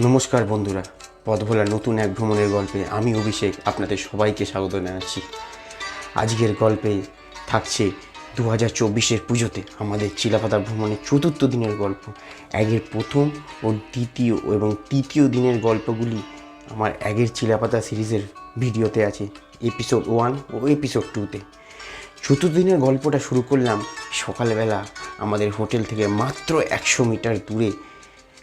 নমস্কার বন্ধুরা, পথভোলা নতুন এক ভ্রমণের গল্পে আমি অভিষেক আপনাদের সবাইকে স্বাগত জানাচ্ছি। আজকের গল্পে থাকছে দু হাজার চব্বিশের পুজোতে আমাদের চিলাপাতা ভ্রমণের চতুর্থ দিনের গল্প। একের প্রথম ও দ্বিতীয় এবং তৃতীয় দিনের গল্পগুলি আমার একের চিলাপাতা সিরিজের ভিডিওতে আছে এপিসোড ওয়ান ও এপিসোড টুতে। চতুর্থ দিনের গল্পটা শুরু করলাম সকালবেলা আমাদের হোটেল থেকে মাত্র একশো মিটার দূরে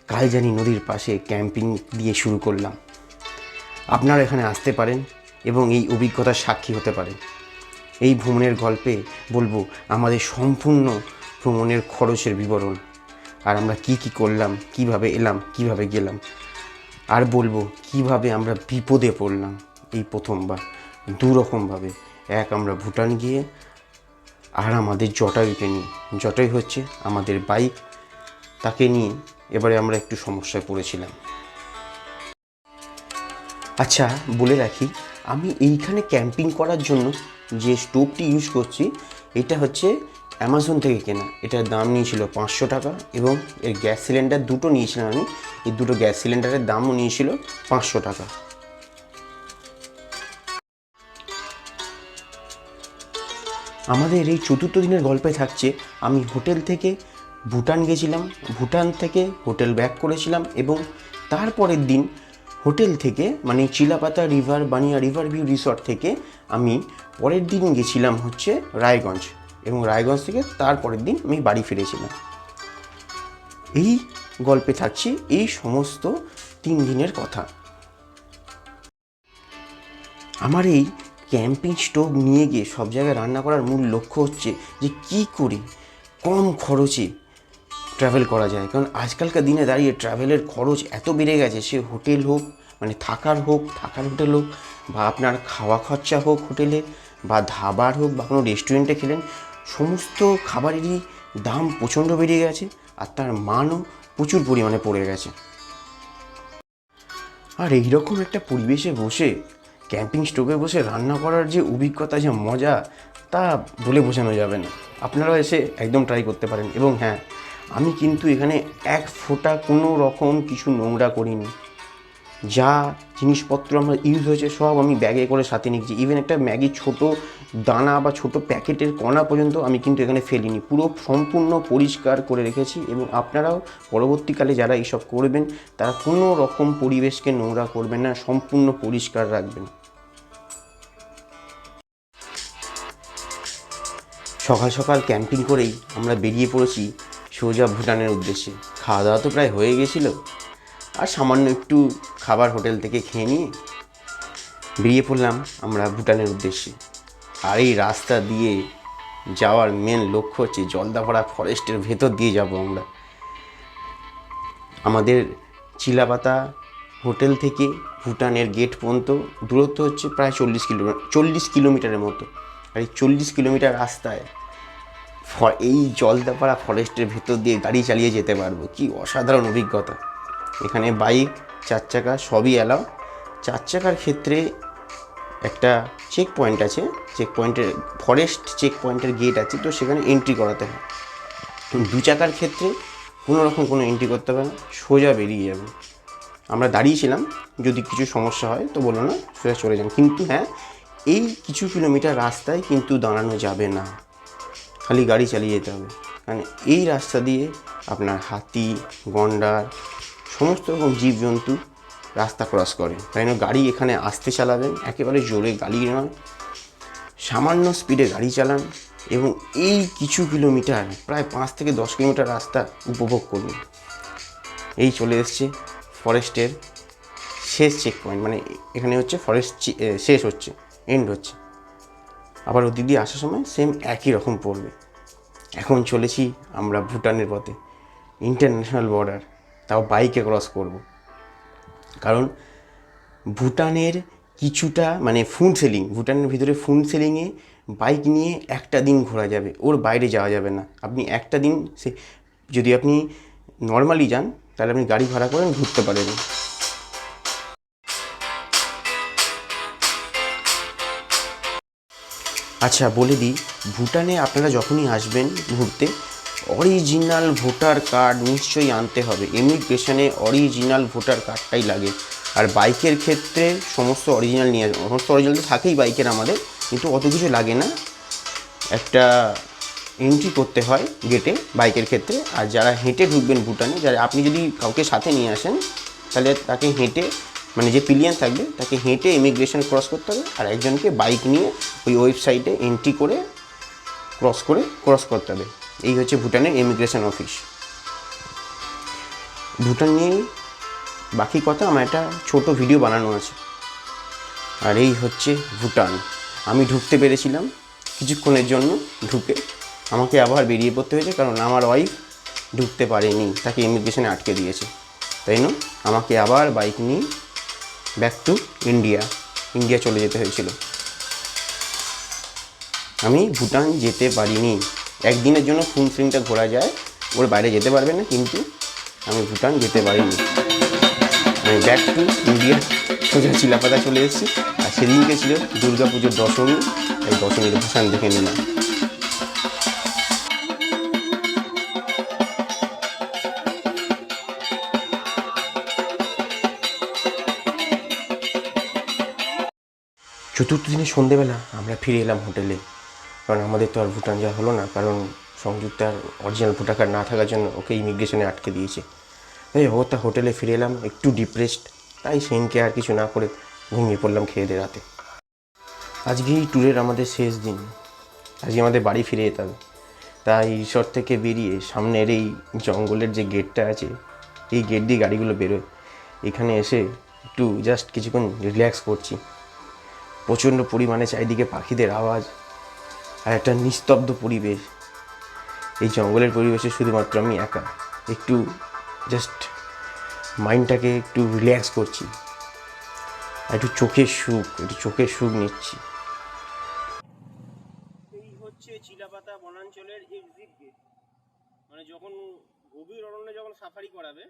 কালজানি নদীর পাশে ক্যাম্পিং দিয়ে শুরু করলাম। আপনারা এখানে আসতে পারেন এবং এই অভিজ্ঞতার সাক্ষী হতে পারেন। এই ভ্রমণের গল্পে বলব আমাদের সম্পূর্ণ ভ্রমণের খরচের বিবরণ। আর আমরা কি কি করলাম, কীভাবে এলাম, কীভাবে গেলাম, আর বলব কীভাবে আমরা বিপদে পড়লাম এই প্রথমবার। দু রকমভাবে এক আমরা ভুটান গিয়ে, আর আমাদের জটায়ুকে নিয়ে। জটায়ু হচ্ছে আমাদের বাইক, তাকে নিয়ে এবারে আমরা একটু সমস্যায় পড়েছিলাম। আচ্ছা বলে রাখি, আমি এইখানে ক্যাম্পিং করার জন্য যে স্টোভটি ইউজ করছি, এটা হচ্ছে অ্যামাজন থেকে কেনা। এটার দাম নিয়েছিল পাঁচশো টাকা এবং এর গ্যাস সিলিন্ডার দুটো নিয়েছিলাম আমি। এই দুটো গ্যাস সিলিন্ডারের দামও নিয়েছিল পাঁচশো টাকা। আমাদের এই চতুর্থ দিনের গল্পে থাকছে, আমি হোটেল থেকে ভুটান গেছিলাম, ভুটান থেকে হোটেল ব্যাক করেছিলাম এবং তারপরের দিন হোটেল থেকে মানে Chilapata river, Bania river view resort থেকে আমি পরের দিন গেছিলাম হচ্ছে রায়গঞ্জ এবং রায়গঞ্জ থেকে তারপরের দিন আমি বাড়ি ফিরেছিলাম। এই গল্পে থাকছে, এই সমস্ত তিন দিনের কথা। আমার এই ক্যাম্পিং স্টোভ নিয়ে গিয়ে সব জায়গায় রান্না করার মূল লক্ষ্য হচ্ছে যে কি করে, কম খরচে ট্রাভেল করা যায়। কারণ আজকালকার দিনে দাঁড়িয়ে ট্রাভেলের খরচ এত বেড়ে গেছে, সে হোটেল হোক মানে থাকার হোক, থাকার হোটেল হোক, বা আপনার খাওয়া খরচা হোক হোটেলে বা ধাবার হোক, বা কোনো রেস্টুরেন্টে খেলেন, সমস্ত খাবারেরই দাম প্রচণ্ড বেড়ে গেছে আর তার মানও প্রচুর পরিমাণে পড়ে গেছে। আর এইরকম একটা পরিবেশে বসে ক্যাম্পিং স্টোভে বসে রান্না করার যে অভিজ্ঞতা, যে মজা, তা বলে বোঝানো যাবে না। আপনারাও এসে একদম ট্রাই করতে পারেন। এবং হ্যাঁ আমি কিন্তু এখানে এক ফোঁটা কোনো রকম কিছু নোংরা করিনি। যা জিনিসপত্র আমার ইউজ হয়েছে সব আমি ব্যাগে করে সাথে নিয়েছি। ইভেন একটা ম্যাগির ছোট দানা বা ছোট প্যাকেটের কণা পর্যন্ত আমি কিন্তু এখানে ফেলিনি। পুরো সম্পূর্ণ পরিষ্কার করে রেখেছি এবং আপনারাও পরবর্তীকালে যারা এইসব করবেন, তারা কোনো রকম পরিবেশকে নোংরা করবেন না, সম্পূর্ণ পরিষ্কার রাখবেন। সকাল সকাল ক্যাম্পিং করেই আমরা বেরিয়ে পড়েছি। সোজা ভুটানের উদ্দেশ্যে। খাওয়া দাওয়া তো প্রায় হয়ে গেছিল। আর সামান্য একটু খাবার হোটেল থেকে খেয়ে নিয়ে বেরিয়ে পড়লাম আমরা ভুটানের উদ্দেশ্যে। আর এই রাস্তা দিয়ে যাওয়ার মেন লক্ষ্য হচ্ছে জলদাপাড়া ফরেস্টের ভেতর দিয়ে যাব আমরা। আমাদের চিলাপাতা হোটেল থেকে ভুটানের গেট পর্যন্ত দূরত্ব হচ্ছে প্রায় চল্লিশ কিলোমিটার চল্লিশ কিলোমিটারের মতো। আর এই চল্লিশ কিলোমিটার রাস্তায় এই জলদাপাড়া ফরেস্টের ভেতর দিয়ে গাড়ি চালিয়ে যেতে পারব। কি অসাধারণ অভিজ্ঞতা। এখানে বাইক চার চাকা সবই অ্যালাও চার চাকার ক্ষেত্রে একটা চেক পয়েন্ট আছে। চেক পয়েন্টের ফরেস্ট চেক পয়েন্টের গেট আছে, তো সেখানে এন্ট্রি করাতে হয়। দু চাকার ক্ষেত্রে কোনো রকম কোনো এন্ট্রি করতে হবে না, সোজা বেরিয়ে যাবে। আমরা দাঁড়িয়েছিলাম, যদি কিছু সমস্যা হয় তো বলো না, সোজা চলে যান। কিন্তু হ্যাঁ এই কিছু কিলোমিটার রাস্তায় কিন্তু দাঁড়ানো যাবে না। খালি গাড়ি চালিয়ে যেতে হবে। কারণ এই রাস্তা দিয়ে আপনার হাতি, গন্ডার, সমস্ত রকম জীবজন্তু রাস্তা ক্রস করে। তাই গাড়ি এখানে আসতে চালাবেন, একেবারে জোরে গাড়ি নয়। সামান্য স্পিডে গাড়ি চালান এবং এই কিছু কিলোমিটার প্রায় পাঁচ থেকে দশ কিলোমিটার রাস্তা উপভোগ করুন। এই চলে এসছে ফরেস্টের শেষ চেক পয়েন্ট মানে এখানে হচ্ছে ফরেস্ট শেষ হচ্ছে এন্ড হচ্ছে। আবার দিয়ে আসার সময় সেম একই রকম পড়বে। এখন চলেছি আমরা ভুটানের পথে ইন্টারন্যাশনাল বর্ডার তাও বাইকে ক্রস করব। কারণ ভুটানের কিছুটা মানে ফুড সেলিং ভুটানের ভিতরে ফুড সেলিংয়ে বাইক নিয়ে একটা দিন ঘোরা যাবে, ওর বাইরে যাওয়া যাবে না। আপনি একটা দিন সে, যদি আপনি নর্মালি যান, তাহলে আপনি গাড়ি ভাড়া করেন ঘুরতে পারেন। আচ্ছা বলে দিই, ভুটানে আপনারা যখনই আসবেন ঘুরতে অরিজিনাল ভোটার কার্ড নিশ্চয়ই আনতে হবে। ইমিগ্রেশনে অরিজিনাল ভোটার কার্ডটাই লাগে। আর বাইকের ক্ষেত্রে সমস্ত অরিজিনাল নিয়ে আসবে সমস্ত অরিজিনাল তো থাকেই বাইকের আমাদের, কিন্তু অত কিছু লাগে না। একটা এন্ট্রি করতে হয় গেটে বাইকের ক্ষেত্রে। আর যারা হেঁটে ঢুকবেন ভুটানে, যারা, আপনি যদি কাউকে সাথে নিয়ে আসেন, তাহলে তাকে হেঁটে মানে যে পিলিয়ান থাকবে, তাকে হেঁটে ইমিগ্রেশন ক্রস করতে হবে আর একজনকে বাইক নিয়ে ওই ওয়েবসাইটে এন্ট্রি করে ক্রস করে ক্রস করতে হবে। এই হচ্ছে ভুটানের ইমিগ্রেশন অফিস ভুটান নিয়ে বাকি কথা আমার একটা ছোট ভিডিও বানানো আছে। আর এই হচ্ছে ভুটান। আমি ঢুকতে পেরেছিলাম কিছুক্ষণের জন্য ঢুকে। আমাকে আবার বেরিয়ে পড়তে হয়েছে কারণ আমার ওয়াইফ ঢুকতে পারেনি, তাকে ইমিগ্রেশনে আটকে দিয়েছে। তাই না? আমাকে আবার বাইক নিয়ে ব্যাক টু ইন্ডিয়া ইন্ডিয়া চলে যেতে হয়েছিল। আমি ভুটান যেতে পারিনি। একদিনের জন্য ফিল্মটা ঘোরা যায়। ওর বাইরে যেতে পারবে না, কিন্তু আমি ভুটান যেতে পারিনি। আমি ব্যাক টু ইন্ডিয়া সোজা চিলাপাতা চলে এসেছি। আর সেদিনকে ছিল দুর্গা পুজোর দশমী। এই দশমীর ভাসান দেখে নিলাম। চতুর্থ দিনে সন্ধেবেলা আমরা ফিরে এলাম হোটেলে। কারণ আমাদের তো আর ভুটান যাওয়া হলো না, কারণ সংযুক্ত আর অরিজিনাল ভোটার কার্ড না থাকার জন্য ওকে ইমিগ্রেশনে আটকে দিয়েছে। তাই অগত্যা হোটেলে ফিরে এলাম, একটু ডিপ্রেসড তাই সেনকে আর কিছু না করে ঘুমিয়ে পড়লাম খেয়ে দিয়ে রাতে। আজকে এই ট্যুরের আমাদের শেষ দিন। আজকে আমাদের বাড়ি ফিরে যেতে হবে। তাই রিসর্ট থেকে বেরিয়ে সামনের এই জঙ্গলের যে গেটটা আছে, এই গেট দিয়ে গাড়িগুলো বেরোয়। এখানে এসে একটু জাস্ট কিছুক্ষণ রিল্যাক্স করছি। প্রচণ্ড পরিমাণে চারিদিকে পাখিদের আওয়াজ আর একটা নিস্তব্ধ পরিবেশ। এই জঙ্গলের পরিবেশে শুধুমাত্র আমি একা, একটু জাস্ট মাইন্ডটাকে একটু রিল্যাক্স করছি। আর একটু চোখের সুখ, একটু চোখের সুখ নিচ্ছি। এই হচ্ছে চিলাপাতা বনাঞ্চলের এক্সিট গেট মানে যখন গভীর অরণ্যে যখন সাফারি করাবে,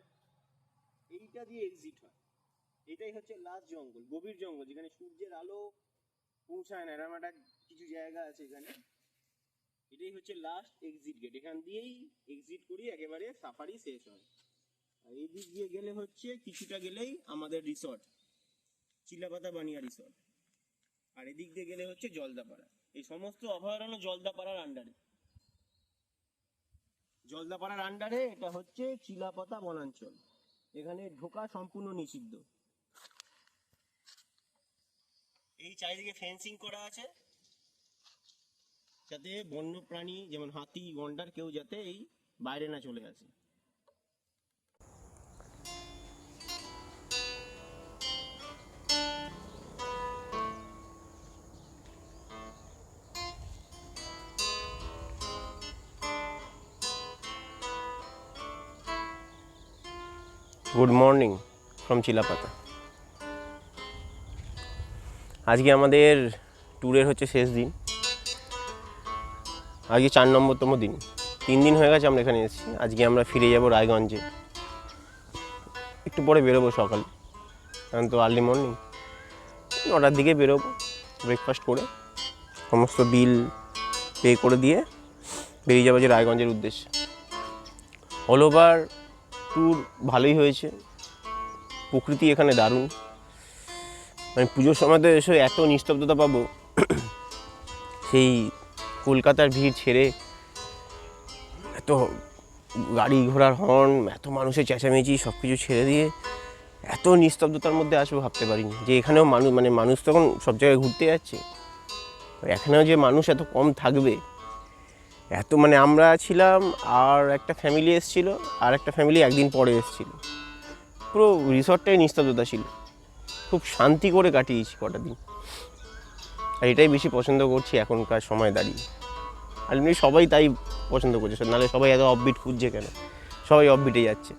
এইটা দিয়ে এক্সিট হয়। এটাই হচ্ছে লাস্ট জঙ্গল, গভীর জঙ্গল, যেখানে সূর্যের আলো পৌঁছায় না এরকম একটা কিছু জায়গা আছে এখানে। এটাই হচ্ছে লাস্ট এক্সিট গেট এখান দিয়েই এক্সিট করি, একেবারে সাফারি শেষ হয়। আর এই দিক দিয়ে গেলে হচ্ছে, কিছুটা গেলেই আমাদের রিসর্ট চিলাপাতা বানিয়া রিসর্ট আর এদিক দিয়ে গেলে হচ্ছে জলদাপাড়া। এই সমস্ত অভয়ারণ্য জলদাপাড়ার আন্ডারে জলদাপাড়ার আন্ডারে এটা হচ্ছে চিলাপাতা বনাঞ্চল। এখানে ঢোকা সম্পূর্ণ নিষিদ্ধ এই চারিদিকে ফেন্সিং করা আছে। যাতে বন্য প্রাণী যেমন হাতি, গন্ডার, কেউ যাতে এই বাইরে না চলে আসে। গুড মর্নিং ফ্রম চিলাপাতা আজকে আমাদের ট্যুরের হচ্ছে শেষ দিন। আজকে চার নম্বরতম দিন। তিন দিন হয়ে গেছে আমরা এখানে এসেছি। আজকে আমরা ফিরে যাব রায়গঞ্জে। একটু পরে বেরোবো সকাল। কারণ তো আর্লি মর্নিং নটার দিকে বেরোবো ব্রেকফাস্ট করে, সমস্ত বিল পে করে দিয়ে বেরিয়ে যাব যে রায়গঞ্জের উদ্দেশ্যে। অল ওভার ট্যুর ভালোই হয়েছে। প্রকৃতি এখানে দারুণ। মানে পুজোর সময় তো এসে এত নিস্তব্ধতা পাবো, সেই কলকাতার ভিড় ছেড়ে এত গাড়ি ঘোড়ার হর্ন এত মানুষের চেঁচামেচি সব কিছু ছেড়ে দিয়ে এত নিস্তব্ধতার মধ্যে আসব ভাবতে পারিনি। যে এখানেও মানুষ মানে মানুষ তখন সব জায়গায় ঘুরতে যাচ্ছে। এখানেও যে মানুষ এত কম থাকবে, এত মানে আমরা ছিলাম আর একটা ফ্যামিলি এসেছিল, আর একটা ফ্যামিলি একদিন পরে এসেছিল। পুরো রিসর্টটাই নিস্তব্ধতা ছিল। খুব শান্তি করে কাটিয়েছি কটা দিন। আর এটাই বেশি পছন্দ করছি এখনকার সময় দাঁড়িয়ে। আর এমনি সবাই তাই পছন্দ করছে নাহলে সবাই এত অফবিট খুঁজছে কেন? সবাই অফবিটে যাচ্ছে।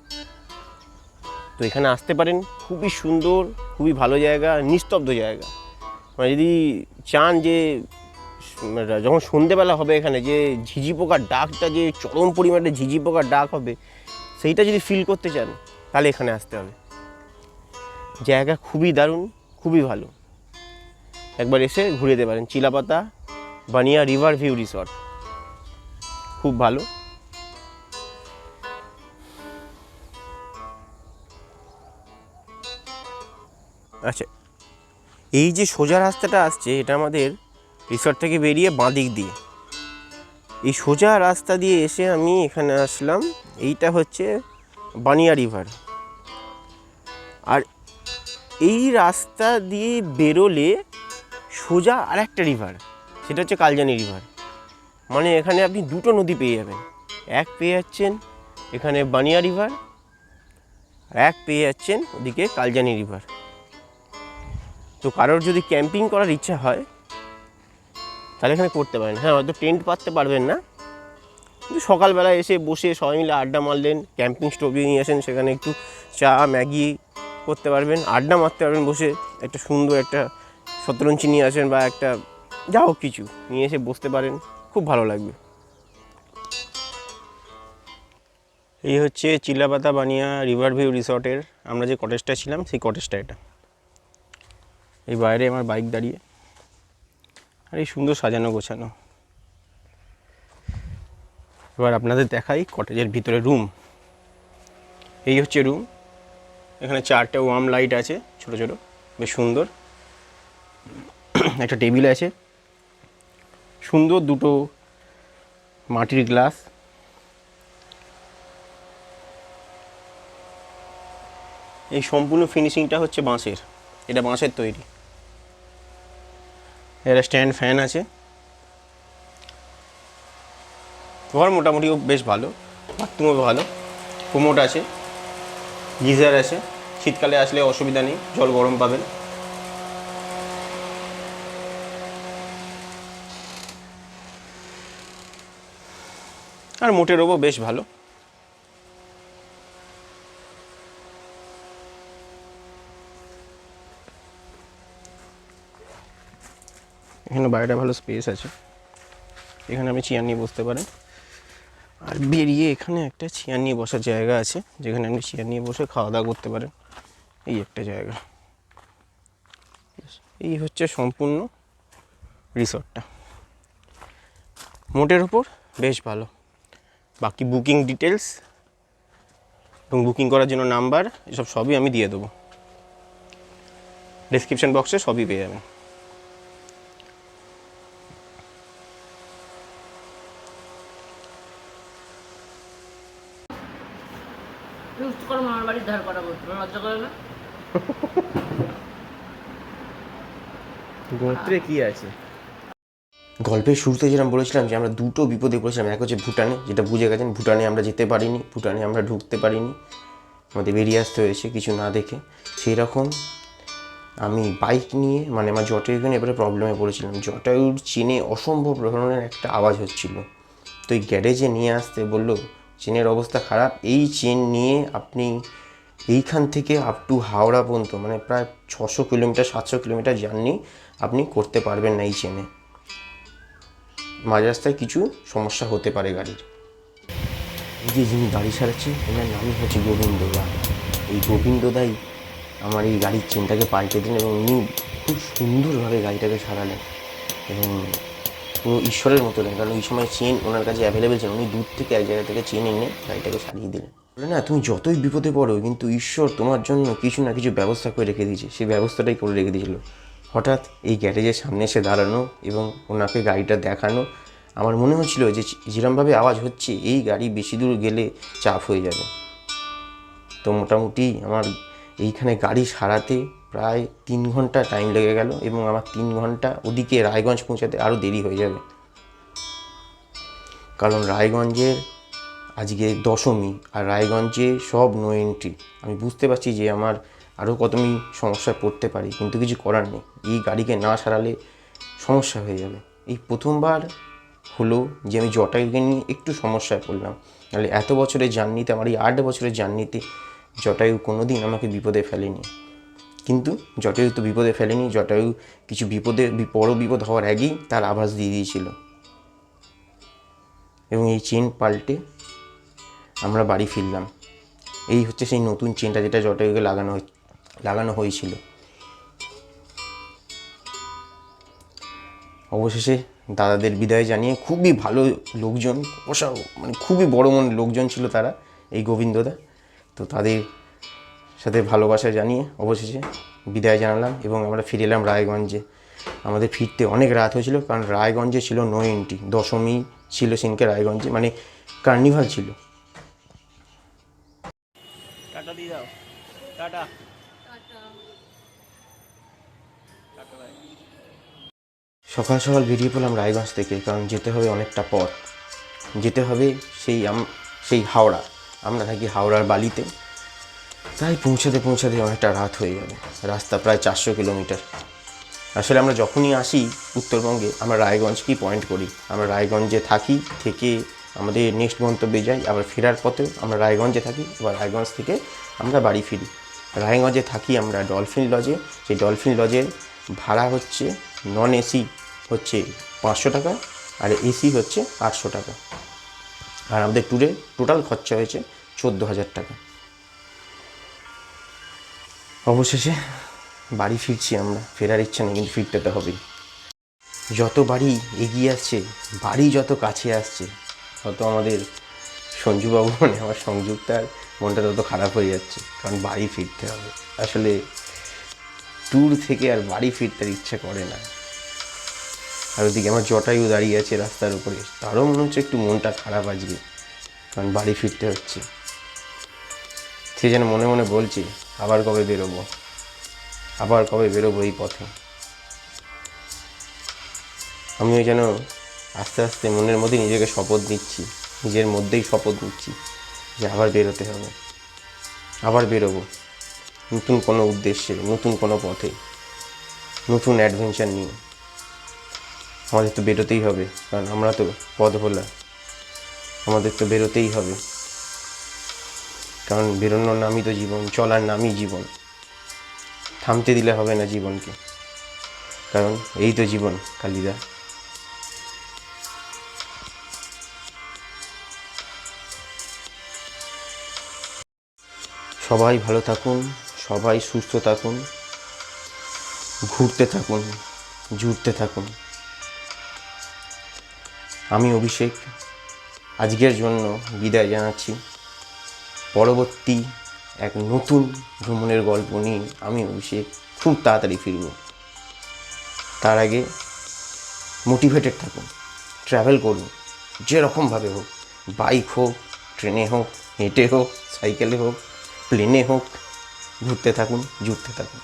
তো এখানে আসতে পারেন, খুবই সুন্দর, খুবই ভালো জায়গা, নিস্তব্ধ জায়গা। মানে যদি চান যে, যখন সন্ধেবেলা হবে এখানে, যে ঝিঝি পোকার ডাকটা, যে চরম পরিমাণে ঝিঝি পোকার ডাক হবে, সেইটা যদি ফিল করতে চান, তাহলে এখানে আসতে হবে। জায়গা খুবই দারুণ, খুবই ভালো। একবার এসে ঘুরে যেতে পারেন, Chilapata Bania river view resort. খুব ভালো। আচ্ছা এই যে সোজা রাস্তাটা আসছে, এটা আমাদের রিসর্ট থেকে বেরিয়ে বাঁদিক দিয়ে। এই সোজা রাস্তা দিয়ে এসে আমি এখানে আসলাম, এইটা হচ্ছে বানিয়া রিভার। আর এই রাস্তা দিয়ে বেরোলে সোজা আর একটা রিভার সেটা হচ্ছে কালজানি রিভার মানে এখানে আপনি দুটো নদী পেয়ে যাবেন। এক পেয়ে যাচ্ছেন এখানে বানিয়া রিভার আর এক পেয়ে যাচ্ছেন ওদিকে কালজানি রিভার তো কারোর যদি ক্যাম্পিং করার ইচ্ছা হয়, তাহলে এখানে করতে পারেন। হ্যাঁ হয়তো টেন্ট পাততে পারবেন না। কিন্তু সকালবেলা এসে বসে সবাই মিলে আড্ডা মারলেন ক্যাম্পিং স্টোভে নিয়ে আসেন, সেখানে একটু চা, ম্যাগি করতে পারবেন, আড্ডা মারতে পারবেন, বসে একটা সুন্দর একটা শতরঞ্চি নিয়ে আসেন বা একটা যা হোক কিছু নিয়ে এসে বসতে পারেন, খুব ভালো লাগবে। এই হচ্ছে চিল্লাপাতা বানিয়া রিভার ভিউ রিসর্টের, আমরা যে কটেজটা ছিলাম সেই কটেজটা এটা। এই বাইরে আমার বাইক দাঁড়িয়ে আর এই সুন্দর সাজানো গোছানো। এবার আপনাদের দেখাই কটেজের ভিতরে রুম। এই হচ্ছে রুম। এখানে চারটে ওয়ার্ম লাইট আছে, ছোট ছোট, বেশ সুন্দর। একটা টেবিল আছে। সুন্দর দুটো মাটির গ্লাস এই সম্পূর্ণ ফিনিশিংটা হচ্ছে বাঁশের। এটা বাঁশের তৈরি। এর স্ট্যান্ড ফ্যান আছে। ঘর মোটামুটি বেশ ভালো বাথরুমও ভালো। কোমোট আছে। গিজার আছে শীতকালে আসলে অসুবিধা নেই, জল গরম পাবেন। আর মোটের ওপর বেশ ভালো। এখানে বাইরে ভালো স্পেস আছে। এখানে আপনি চেয়ার নিয়ে বসতে পারেন। আর বেরিয়ে এখানে একটা চেয়ার নিয়ে বসার জায়গা আছে, যেখানে আপনি চেয়ার নিয়ে বসে খাওয়া দাওয়া করতে পারেন। এই একটা জায়গা। এই হচ্ছে সম্পূর্ণ রিসর্টটা। মোটের ওপর বেশ ভালো। বাকি বুকিং ডিটেলস এবং বুকিং করার জন্য নাম্বার, এসব সবই আমি দিয়ে দেবো। ডিসক্রিপশন বক্সে সবই পেয়ে যাবেন ইউজ করে মামার বাড়ির ধার করা বলতে লজ্জা করে না গোত্রে কি আছে? গল্পের শুরুতে যেরকম বলেছিলাম যে আমরা দুটো বিপদে পড়েছিলাম, এক হচ্ছে ভুটানে, যেটা বুঝে গেছেন, ভুটানে আমরা যেতে পারিনি, ভুটানে আমরা ঢুকতে পারিনি, আমাদের বেরিয়ে আসতে হয়েছে কিছু না দেখে। সেই রকম আমি বাইক নিয়ে মানে আমার জটায়ুকে এবারে প্রবলেমে পড়েছিলাম। জটায়ুর চেনে অসম্ভব ধরনের একটা আওয়াজ হচ্ছিল। তো এই গ্যারেজে নিয়ে আসতে বলল, চেনের অবস্থা খারাপ, এই চেন নিয়ে আপনি এইখান থেকে আপ টু হাওড়া পর্যন্ত মানে প্রায় ছশো কিলোমিটার, সাতশো কিলোমিটার জার্নি আপনি করতে পারবেন না এই চেনে। মাঝ রাস্তায় কিছু সমস্যা হতে পারে গাড়ির। যে যিনি গাড়ি সারাচ্ছেন ওনার নামই হচ্ছে গোবিন্দ দা। এই গোবিন্দ দাই আমার এই গাড়ির চেনটাকে পাল্টে দিন এবং উনি খুব সুন্দরভাবে গাড়িটাকে সারালেন এবং পুরো ঈশ্বরের মতো লাগে। কারণ ওই সময় চেন ওনার কাছে অ্যাভেলেবেল ছিল, উনি দূর থেকে এক জায়গা থেকে চেন এনে গাড়িটাকে সারিয়ে দিলেন। বলে, না, তুমি যতই বিপদে পড়ো, কিন্তু ঈশ্বর তোমার জন্য কিছু না কিছু ব্যবস্থা করে রেখে দিয়েছে। সেই ব্যবস্থাটাই করে রেখে দিয়েছিল। হঠাৎ এই গ্যারেজের সামনে এসে দাঁড়ানো এবং ওনাকে গাড়িটা দেখানো, আমার মনে হচ্ছিল যে যেরমভাবে আওয়াজ হচ্ছে, এই গাড়ি বেশি দূর গেলে চাপ হয়ে যাবে। তো মোটামুটি আমার এইখানে গাড়ি সারাতে প্রায় তিন ঘণ্টা টাইম লেগে গেল এবং আমার তিন ঘণ্টা ওদিকে রায়গঞ্জ পৌঁছাতে আরও দেরি হয়ে যাবে। কারণ রায়গঞ্জের আজকে দশমী আর রায়গঞ্জে সব নো এন্ট্রি আমি বুঝতে পারছি যে আমার আরও কত আমি সমস্যায় পড়তে পারি, কিন্তু কিছু করার নেই। এই গাড়িকে না সারালে সমস্যা হয়ে যাবে। এই প্রথমবার হলো যে আমি জটায়ুকে নিয়ে একটু সমস্যায় পড়লাম। নাহলে এত বছরের জার্নিতে, আমার এই আট বছরের জার্নিতে জটায়ু কোনো দিন আমাকে বিপদে ফেলেনি। কিন্তু জটায়ু তো বিপদে ফেলেনি, জটায়ু কিছু বিপদে, বড় বিপদ হওয়ার আগেই তার আভাস দিয়ে দিয়েছিল। এবং এই চেন পাল্টে আমরা বাড়ি ফিরলাম। এই হচ্ছে সেই নতুন চেনটা যেটা জটায়ুকে লাগানো হয়ে- লাগানো হয়েছিল। অবশেষে দাদাদের বিদায় জানিয়ে খুবই ভালো লোকজন, অসা মানে খুবই বড় মন লোকজন ছিল তারা, এই গোবিন্দদা। তো তাদের সাথে ভালোবাসা জানিয়ে অবশেষে বিদায় জানালাম এবং আমরা ফিরে এলাম রায়গঞ্জে। আমাদের ফিরতে অনেক রাত হয়েছিল কারণ রায়গঞ্জে ছিল নো এন্ট্রি দশমী ছিল সিনকে রায়গঞ্জে মানে কার্নিভাল ছিল। টাটা দিয়ে দাও। টাটা। সকাল সকাল বেরিয়ে পড়লাম রায়গঞ্জ থেকে, কারণ যেতে হবে অনেকটা পথ। যেতে হবে সেই আম, সেই হাওড়া। আমরা থাকি হাওড়ার বালিতে। তাই পৌঁছাতে পৌঁছাতে অনেকটা রাত হয়ে যাবে রাস্তা প্রায় চারশো কিলোমিটার। আসলে আমরা যখনই আসি উত্তরবঙ্গে, আমরা রায়গঞ্জকেই পয়েন্ট করি। আমরা রায়গঞ্জে থাকি, থেকে আমাদের নেক্সট গন্তব্যে যাই, আবার ফেরার পথেও আমরা রায়গঞ্জে থাকি, আবার রায়গঞ্জ থেকে আমরা বাড়ি ফিরি। রায়গঞ্জে থাকি আমরা ডলফিন লজে সেই ডলফিন লজের ভাড়া হচ্ছে নন এসি হচ্ছে পাঁচশো টাকা আর এসি হচ্ছে আটশো টাকা। আর আমাদের ট্যুরে টোটাল খরচা হয়েছে চোদ্দ হাজার টাকা। অবশেষে বাড়ি ফিরছি আমরা। ফেরার ইচ্ছা নেই, কিন্তু ফিরতে তো হবেই। যত বাড়ি এগিয়ে আসছে, বাড়ি যত কাছে আসছে, তত আমাদের সঞ্জুবাবু মানে আমার সংযুক্তার মনটা তত খারাপ হয়ে যাচ্ছে, কারণ বাড়ি ফিরতে হবে। আসলে ট্যুর থেকে আর বাড়ি ফিরতে ইচ্ছা করে না। আর ওদিকে আমার জটায়ু দাঁড়িয়ে আছে রাস্তার উপরে। তারও মনে হচ্ছে একটু মনটা খারাপ আজকে, কারণ বাড়ি ফিরতে হচ্ছে। সে যেন মনে মনে বলছে, আবার কবে বেরোবো? আবার কবে বেরোবো এই পথে? আমিও যেন আস্তে আস্তে মনের মধ্যে নিজেকে শপথ নিচ্ছি, নিজের মধ্যেই শপথ নিচ্ছি যে আবার বেরোতে হবে। আবার বেরোবো। নতুন কোনো উদ্দেশ্যে, নতুন কোনো পথে, নতুন অ্যাডভেঞ্চার নিয়ে। আমাদের তো বেরোতেই হবে, কারণ আমরা তো পথ ভোলা আমাদের তো বেরোতেই হবে। কারণ বেরোনোর নামই তো জীবন, চলার নামই জীবন। থামতে দিলে হবে না জীবনকে। কারণ এই তো জীবন, কালিদা। সবাই ভালো থাকুন, সবাই সুস্থ থাকুন, ঘুরতে থাকুন, জুড়তে থাকুন। আমি অভিষেক। আজকের জন্য বিদায় জানাচ্ছি। পরবর্তী এক নতুন ভ্রমণের গল্প নিয়ে আমি অভিষেক খুব তাড়াতাড়ি ফিরব। তার আগে মোটিভেটেড থাকুন ট্রাভেল করুন, যেরকমভাবে হোক বাইক হোক ট্রেনে হোক হেঁটে হোক সাইকেলে হোক প্লেনে হোক, ঘুরতে থাকুন, জুড়তে থাকুন।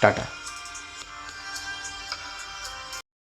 টাটা।